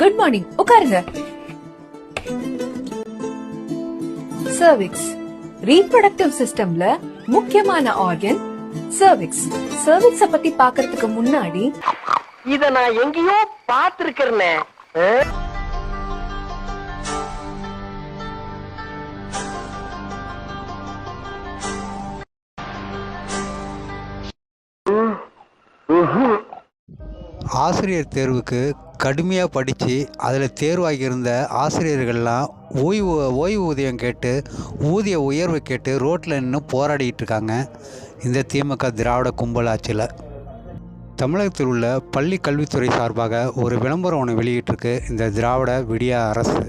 Good morning உட்காருங்க. Cervix reproductive சிஸ்டம்ல முக்கியமான ஆர்கன் சர்விக்ஸ் சர்விக்ஸ பத்தி பார்க்கிறதுக்கு முன்னாடி இத நான் எங்கேயோ பாத்திருக்கிறேனே ஆசிரியர் தேர்வுக்கு கடுமையாக படித்து அதில் தேர்வாகியிருந்த ஆசிரியர்கள்லாம் ஓய்வு ஓய்வூதியம் கேட்டு ஊதிய உயர்வு கேட்டு ரோட்டில் நின்று போராடிக்கிட்டு இருக்காங்க இந்த திமுக திராவிட கும்பல் ஆட்சியில். தமிழகத்தில் உள்ள பள்ளி கல்வித்துறை சார்பாக ஒரு விளம்பரம் ஒன்று வெளியிட்டிருக்கு இந்த திராவிட விடியா அரசு.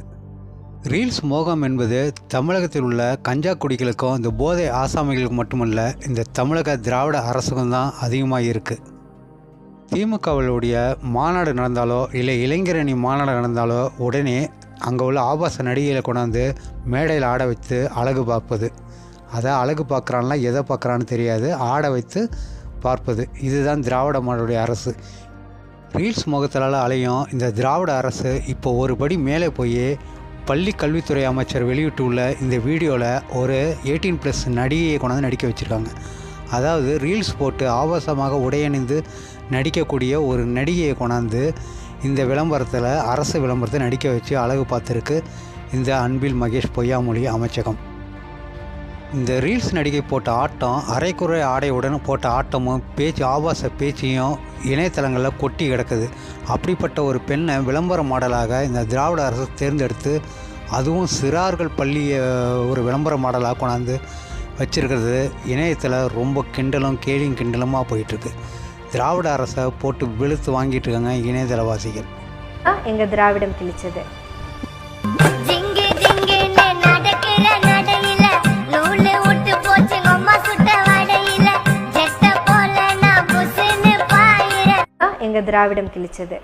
ரீல்ஸ் மோகம் என்பது தமிழகத்தில் உள்ள கஞ்சா குடிகளுக்கும் இந்த போதை ஆசாமிகளுக்கு மட்டுமல்ல இந்த தமிழக திராவிட அரசுக்கும் தான் அதிகமாக இருக்குது திமுகவுடைய மாநாடு நடந்தாலோ இல்லை இளைஞரணி மாநாடு நடந்தாலோ உடனே அங்கே உள்ள ஆபாச நடிகைகளை கொண்டாந்து மேடையில் ஆட வைத்து அழகு பார்ப்பது. அதை அழகு பார்க்குறான்ல எதை பார்க்குறான்னு தெரியாது. ஆட வைத்து பார்ப்பது. இதுதான் திராவிட மாடலுடைய அரசு. ரீல்ஸ் முகத்தலால் அலையும் இந்த திராவிட அரசு இப்போ ஒரு படி மேலே போய் பள்ளி கல்வித்துறை அமைச்சர் வெளியிட்டுள்ள இந்த வீடியோவில் ஒரு எயிட்டீன் ப்ளஸ் நடிகையை கொண்டாந்து நடிக்க வச்சுருக்காங்க. அதாவது ரீல்ஸ் போட்டு ஆபாசமாக உடையணிந்து நடிக்கக்கூடிய ஒரு நடிகையை கொண்டாந்து இந்த விளம்பரத்தில் அரசு விளம்பரத்தை நடிக்க வச்சு அழகு பார்த்துருக்கு இந்த அன்பில் மகேஷ் பொய்யாமொழி அமைச்சகம். இந்த ரீல்ஸ் நடிகை போட்ட ஆட்டம் அரைக்குறை ஆடையுடன் போட்ட ஆட்டமும் பேச்சு ஆபாச பேச்சையும் இணையதளங்களில் கொட்டி கிடக்குது. அப்படிப்பட்ட ஒரு பெண்ணை விளம்பர மாடலாக இந்த திராவிட அரசு தேர்ந்தெடுத்து அதுவும் சிறார்கள் பள்ளியை ஒரு விளம்பர மாடலாக கொண்டாந்து வச்சிருக்கிறது இணையத்தில் ரொம்ப கிண்டலும் கேலியும் கிண்டலுமாக போயிட்டுருக்கு. திராவிட அரசை போட்டு வெளுத்து வாங்கிட்டு இருக்காங்க இணையதளவாசிகள். எங்க திராவிடம் கிழிச்சது. ஜிங்கு ஜிங்குன்னு நடக்கிற நடையில நூலு விட்டு போச்சு அம்மா சுட்ட வடையில. ஜெட்ட போல நான் புசுன்னு பாயிர எங்க திராவிடம் கிழிச்சது.